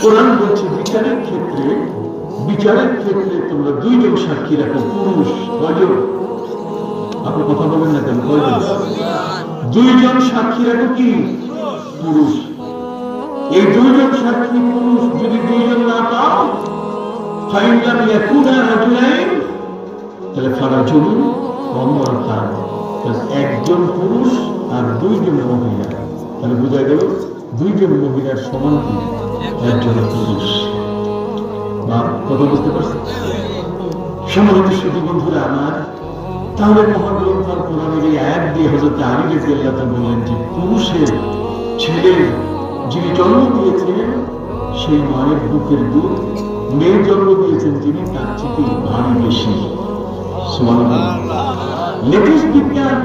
কোরআন বলছে বিচারের ক্ষেত্রে বিচারের ক্ষেত্রে তোমরা দুইজন সাক্ষী রাখো, পুরুষ, কয়জন? আপনি কথা বলেন না কেন? দুইজন সাক্ষী রাখো কি? পুরুষ। এই দুইজন সাক্ষী পুরুষ যদি দুইজন না পাও ফাইনলাম ইয়াকুনা রাজুলাইন তাহলে ফারাজুল অমর তার একজন পুরুষ বোঝা গেল দুইজন মহিলার সমান একজন পুরুষ। কথা বুঝতে পারছেন? সম্মানিত শুধু বন্ধুরা আমার, তাহলে মহাগ্রন্থ কোরআনের এই আয়াত দিয়ে হজরত আলী রাদিয়াল্লাহু বললেন যে, পুরুষের ছেলে যিনি জন্ম দিয়েছিলেন, সেই মায়ের বুকের দুধ মেয়ে জন্ম দিয়েছেন যিনি, তার থেকে ভারী বেশি। লেটেস্ট বিজ্ঞান